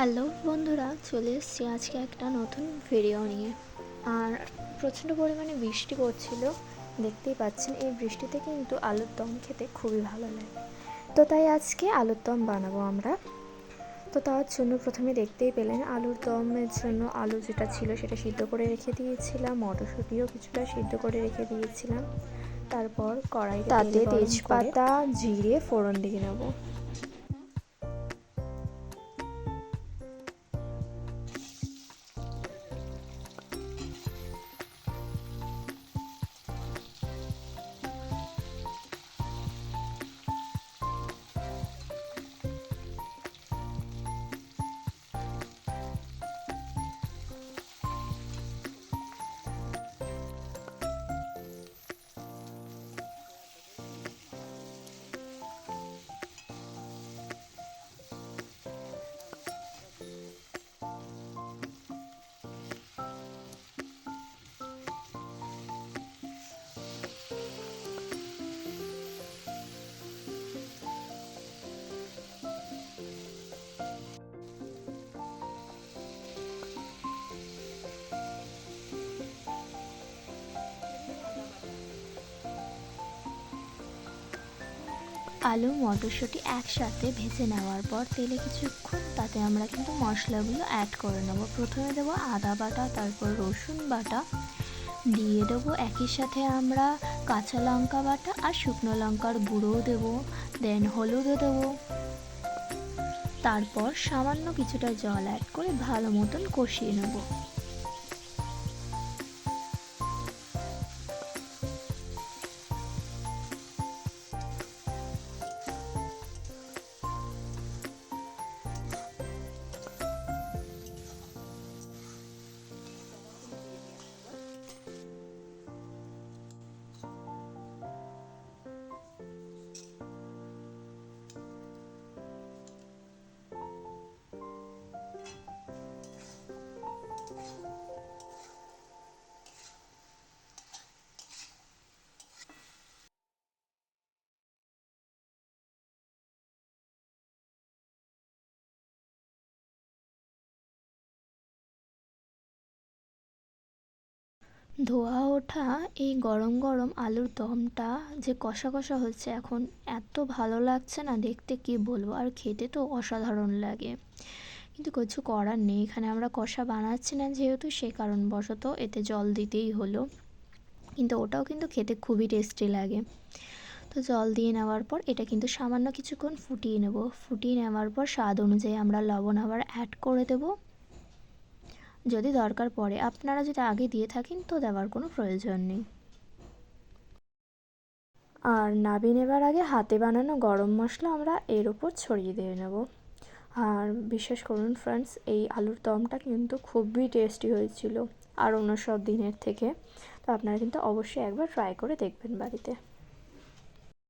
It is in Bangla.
হ্যালো বন্ধুরা চলে এসেছি আজকে একটা নতুন ভিডিও নিয়ে। আর প্রচণ্ড পরিমাণে বৃষ্টি পড়ছিল দেখতেই পাচ্ছেন এই বৃষ্টিতে কিন্তু আলুর দম খেতে খুবই ভালো লাগে। তো তাই আজকে আলুর দম বানাবো আমরা। তো তার জন্য প্রথমে দেখতেই পেলেন আলুর দমের জন্য আলু যেটা ছিল সেটা সিদ্ধ করে রেখে দিয়েছিলাম মটরশুঁটিও কিছুটা সিদ্ধ করে রেখে দিয়েছিলাম। তারপর কড়াই তাতে তেজপাতা জিরে ফোড়ন দিয়ে নেব আলু, মটরশুঁটি একসাথে ভেজে নেওয়ার পর তেলে কিছুক্ষণ তাতে আমরা কিন্তু মশলাগুলো অ্যাড করে নেব। প্রথমে দেবো আদা বাটা, তারপর রসুন বাটা। দিয়ে দেবো একই সাথে আমরা কাঁচা লঙ্কা বাটা আর শুকনো লঙ্কার গুঁড়োও দেবো। দেন হলুদও দেবো। তারপর সামান্য কিছুটা জল অ্যাড করে ভালো মতন কষিয়ে নেব। ধোয়া ওঠা এই গরম গরম আলুর দমটা যে কষা কষা হচ্ছে এখন এত ভালো লাগছে না দেখতে, কি বলব? আর খেতে তো অসাধারণ লাগে। কিন্তু কিছু করার নেই, এখানে আমরা কষা বানাচ্ছি না যেহেতু, সে কারণবশত এতে জল দিতেই হলো। কিন্তু ওটাও কিন্তু খেতে খুবই টেস্টি লাগে। তো জল দিয়ে নেওয়ার পর এটা কিন্তু সামান্য কিছুক্ষণ ফুটিয়ে নেব। ফুটিয়ে নেওয়ার পর স্বাদ অনুযায়ী আমরা লবণ আবার অ্যাড করে দেবো। যদি দরকার পড়ে, আপনারা যদি আগে দিয়ে থাকেন, তো দেওয়ার কোনো প্রয়োজন নেই। আর নাবি নেবার আগে হাতে বানানো গরম মশলা আমরা এর উপর ছড়িয়ে দিয়ে নেব। আর বিশ্বাস করুন ফ্রেন্ডস এই আলুর দমটা কিন্তু খুবই টেস্টি হয়েছিল, আর অন্য সব দিনের থেকে। তো আপনারা কিন্তু অবশ্যই একবার ট্রাই করে দেখবেন বাড়িতে।